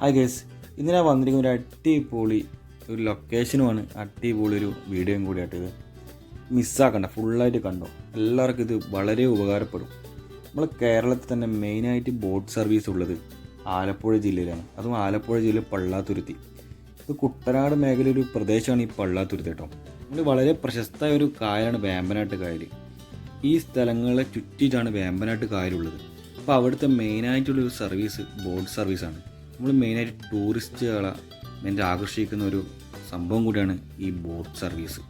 Hi guys ഇന്ന് ഞാൻ വന്നിരിക്കുന്ന ഒരു അടിപൊളി ഒരു ലൊക്കേഷനുമാണ് അടിപൊളി ഒരു വീഡിയോയും കൂടിയായിട്ട് ഇത് മിസ്സാക്കണ്ട ഫുള്ളായിട്ട് കണ്ടോ? എല്ലാവർക്കും ഇത് വളരെ ഉപകാരപ്പെടും. നമ്മൾ കേരളത്തിൽ തന്നെ മെയിനായിട്ട് ബോട്ട് സർവീസ് ഉള്ളത് ആലപ്പുഴ ജില്ലയിലാണ്. അതും ആലപ്പുഴ ജില്ലയിൽ പള്ളാത്തുരുത്തി. ഇത് കുട്ടനാട് മേഖല ഒരു പ്രദേശമാണ് ഈ പള്ളാത്തുരുത്തി കേട്ടോ. നമ്മൾ വളരെ പ്രശസ്തമായ ഒരു കായലാണ് വേമ്പനാട്ട് കായൽ ഈ സ്ഥലങ്ങളെ ചുറ്റിയിട്ടാണ് വേമ്പനാട്ട് കായലുള്ളത്. അപ്പോൾ അവിടുത്തെ മെയിനായിട്ടുള്ളൊരു സർവീസ് ബോട്ട് സർവീസാണ് നമ്മൾ മെയിനായിട്ട് ടൂറിസ്റ്റുകളെ മെയിനായിട്ട് ആകർഷിക്കുന്ന ഒരു സംഭവം കൂടിയാണ് ഈ ബോട്ട് സർവീസ്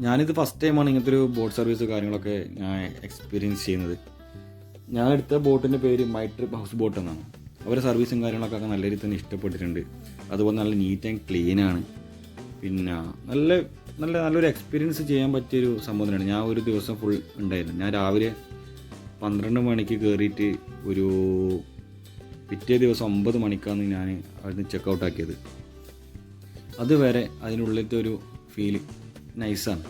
ഞാനിത് ഫസ്റ്റ് ടൈമാണ് ഇങ്ങനത്തെ ഒരു ബോട്ട് സർവീസ് കാര്യങ്ങളൊക്കെ ഞാൻ എക്സ്പീരിയൻസ് ചെയ്യുന്നത്. ഞാൻ എടുത്ത ബോട്ടിന്റെ പേര് മൈ ട്രിപ്പ് ഹൗസ് ബോട്ട് എന്നാണ്. അവരുടെ സർവീസും കാര്യങ്ങളൊക്കെ നല്ല രീതിയിൽ തന്നെ ഇഷ്ടപ്പെട്ടിട്ടുണ്ട്. അതുപോലെ നല്ല നീറ്റ് ആൻഡ് ആണ്. പിന്നെ നല്ല നല്ല നല്ലൊരു എക്സ്പീരിയൻസ് ചെയ്യാൻ പറ്റിയൊരു സംഭവം തന്നെയാണ്. ഞാൻ ഒരു ദിവസം ഫുൾ ഉണ്ടായിരുന്നു. ഞാൻ രാവിലെ പന്ത്രണ്ട് മണിക്ക് കയറിയിട്ട് ഒരു പിറ്റേ ദിവസം ഒമ്പത് മണിക്കാണ് ഞാൻ അവിടുന്ന് ചെക്ക് ഔട്ട് ആക്കിയത്. അതുവരെ അതിനുള്ളിലത്തെ ഒരു ഫീൽ നൈസാണ്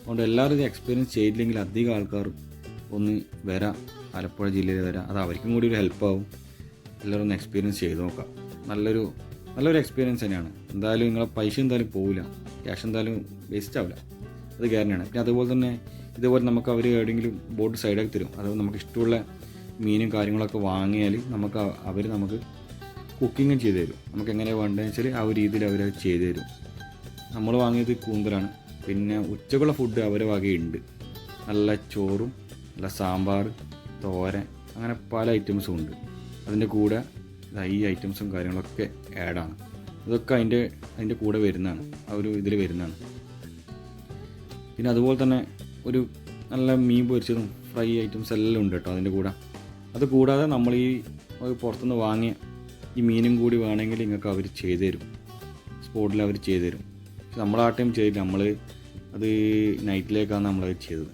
അതുകൊണ്ട് എല്ലാവരും ഇത് എക്സ്പീരിയൻസ് ചെയ്തില്ലെങ്കിൽ അധികം ആൾക്കാർ ഒന്ന് വരാം. ആലപ്പുഴ ജില്ലയിൽ വരാം. അത് അവർക്കും കൂടി ഒരു ഹെൽപ്പാവും എല്ലാവരും ഒന്ന് എക്സ്പീരിയൻസ് ചെയ്ത് നോക്കാം. നല്ലൊരു നല്ലൊരു എക്സ്പീരിയൻസ് തന്നെയാണ്. എന്തായാലും നിങ്ങളെ പൈസ എന്തായാലും പോവില്ല. ക്യാഷ് എന്തായാലും വേസ്റ്റ് ആവില്ല. അത് ഗ്യാരണ്ടിയാണ് പിന്നെ അതുപോലെ തന്നെ ഇതുപോലെ നമുക്ക് അവർ എവിടെയെങ്കിലും ബോട്ട് സൈഡാക്കി തരും. അത് നമുക്ക് ഇഷ്ടമുള്ള മീനും കാര്യങ്ങളൊക്കെ വാങ്ങിയാൽ നമുക്ക് അവർ നമുക്ക് കുക്കിങ്ങും ചെയ്തു തരും. നമുക്ക് എങ്ങനെ വേണ്ടതെന്ന് വെച്ചാൽ ആ ഒരു രീതിയിൽ അവർ ചെയ്തു തരും. നമ്മൾ വാങ്ങിയത് കൂന്തലാണ്. പിന്നെ ഉച്ചക്കുള്ള ഫുഡ് അവരെ വകയുണ്ട് നല്ല ചോറും നല്ല സാമ്പാർ തോരൻ അങ്ങനെ പല ഐറ്റംസും ഉണ്ട്. അതിന്റെ കൂടെ ഈ ഐറ്റംസും കാര്യങ്ങളൊക്കെ ആഡാണ് അതൊക്കെ അതിന്റെ അതിന്റെ കൂടെ വരുന്നതാണ്. ആ ഒരു ഇതിൽ വരുന്നതാണ്. പിന്നെ അതുപോലെ തന്നെ ഒരു നല്ല മീൻ പൊരിച്ചതും ഫ്രൈ ഐറ്റംസ് എല്ലാം ഉണ്ട് കേട്ടോ അതിന്റെ കൂടെ. അത് കൂടാതെ നമ്മൾ ഈ പുറത്തുനിന്ന് വാങ്ങിയ ഈ മീനും കൂടി വേണമെങ്കിൽ നിങ്ങൾക്ക് അവർ ചെയ്തു തരും. സ്പോട്ടിൽ അവർ ചെയ്തു തരും. പക്ഷെ നമ്മൾ ആ ടൈം ചെയ്തില്ല. നമ്മൾ അത് നൈറ്റിലേക്കാണ് നമ്മളത് ചെയ്തത്.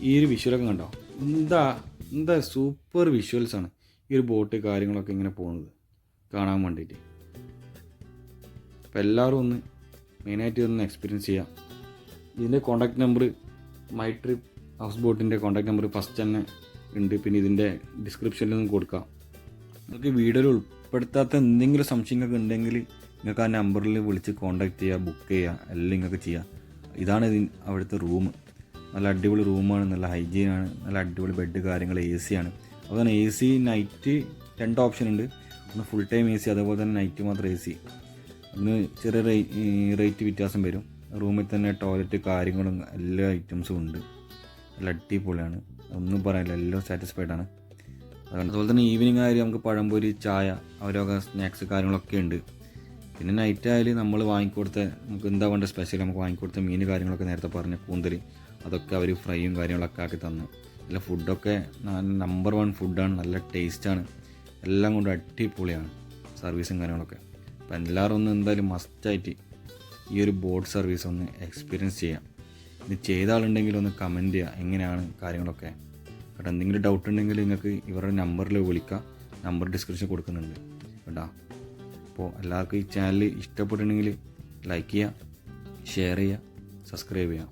ഈ ഒരു വിഷ്വലൊക്കെ കണ്ടോ? എന്താ എന്താ സൂപ്പർ വിഷ്വൽസ് ആണ് ഈ ഒരു ബോട്ട് കാര്യങ്ങളൊക്കെ ഇങ്ങനെ പോകുന്നത് കാണാൻ വേണ്ടിയിട്ട്. അപ്പോൾ എല്ലാവരും ഒന്ന് മെയിനായിട്ട് ഇതൊന്ന് എക്സ്പീരിയൻസ് ചെയ്യാം. ഇതിന്റെ contact number my trip house ബോട്ടിന്റെ കോൺടാക്ട് നമ്പർ ഫസ്റ്റ് തന്നെ ഉണ്ട്. പിന്നെ ഇതിന്റെ ഡിസ്ക്രിപ്ഷനിൽ നിന്ന് കൊടുക്കാം. നിങ്ങൾക്ക് വീഡിയോയിൽ ഉൾപ്പെടുത്താത്ത എന്തെങ്കിലും സംശയങ്ങളൊക്കെ ഉണ്ടെങ്കിൽ നിങ്ങൾക്ക് ആ നമ്പറിൽ വിളിച്ച് കോൺടാക്ട് ചെയ്യുക ബുക്ക് ചെയ്യുക എല്ലാം നിങ്ങൾക്ക് ചെയ്യാം. ഇതാണ് ഇതിന് അവിടുത്തെ റൂം നല്ല അടിപൊളി റൂമാണ് നല്ല ഹൈജീൻ ആണ്. നല്ല അടിപൊളി ബെഡ് കാര്യങ്ങൾ എ സി ആണ്. അതുപോലെ എ സി നൈറ്റ് രണ്ട് ഓപ്ഷൻ ഉണ്ട്. ഒന്ന് ഫുൾ ടൈം എ സി അതുപോലെ തന്നെ നൈറ്റ് മാത്രം എ സി അതിന് ചെറിയ റേറ്റ് വ്യത്യാസം വരും. റൂമിൽ തന്നെ ടോയ്ലറ്റ് കാര്യങ്ങളും എല്ലാ ഐറ്റംസും ഉണ്ട്. നല്ല അടിപൊളിയാണ്. ഒന്നും പറയാനില്ല എല്ലാം സാറ്റിസ്ഫൈഡ് ആണ്. അതുപോലെ തന്നെ ഈവനിങ് ആയാലും നമുക്ക് പഴംപൊരി ചായ അവരൊക്കെ സ്നാക്സ് കാര്യങ്ങളൊക്കെ ഉണ്ട്. പിന്നെ നൈറ്റ് ആയാലും നമ്മൾ വാങ്ങിക്കൊടുത്ത നമുക്ക് എന്താ വേണ്ട സ്പെഷ്യൽ നമുക്ക് വാങ്ങിക്കൊടുത്ത മീൻ കാര്യങ്ങളൊക്കെ നേരത്തെ പറഞ്ഞ കൂന്തൽ അതൊക്കെ അവർ ഫ്രൈയും കാര്യങ്ങളൊക്കെ ആക്കി തന്നു. നല്ല ഫുഡൊക്കെ നമ്പർ വൺ ഫുഡാണ് നല്ല ടേസ്റ്റാണ് എല്ലാം കൊണ്ട് അടിപൊളിയാണ് സർവീസും കാര്യങ്ങളൊക്കെ. അപ്പം എല്ലാവരും ഒന്ന് എന്തായാലും മസ്റ്റായിട്ട് ഈ ഒരു ബോട്ട് സർവീസ് ഒന്ന് എക്സ്പീരിയൻസ് ചെയ്യാം. ഇത് ചെയ്ത ആളുണ്ടെങ്കിൽ ഒന്ന് കമന്റ് ചെയ്യുക എങ്ങനെയാണ് കാര്യങ്ങളൊക്കെ? കേട്ടോ എന്തെങ്കിലും ഡൗട്ട് ഉണ്ടെങ്കിൽ നിങ്ങൾക്ക് ഇവരുടെ നമ്പറിൽ വിളിക്കാം. നമ്പർ ഡിസ്ക്രിപ്ഷൻ കൊടുക്കുന്നുണ്ട്. കേട്ടോ അപ്പോൾ എല്ലാവർക്കും ഈ ചാനൽ ഇഷ്ടപ്പെട്ടിട്ടുണ്ടെങ്കിൽ ലൈക്ക് ചെയ്യുക ഷെയർ ചെയ്യുക സബ്സ്ക്രൈബ് ചെയ്യുക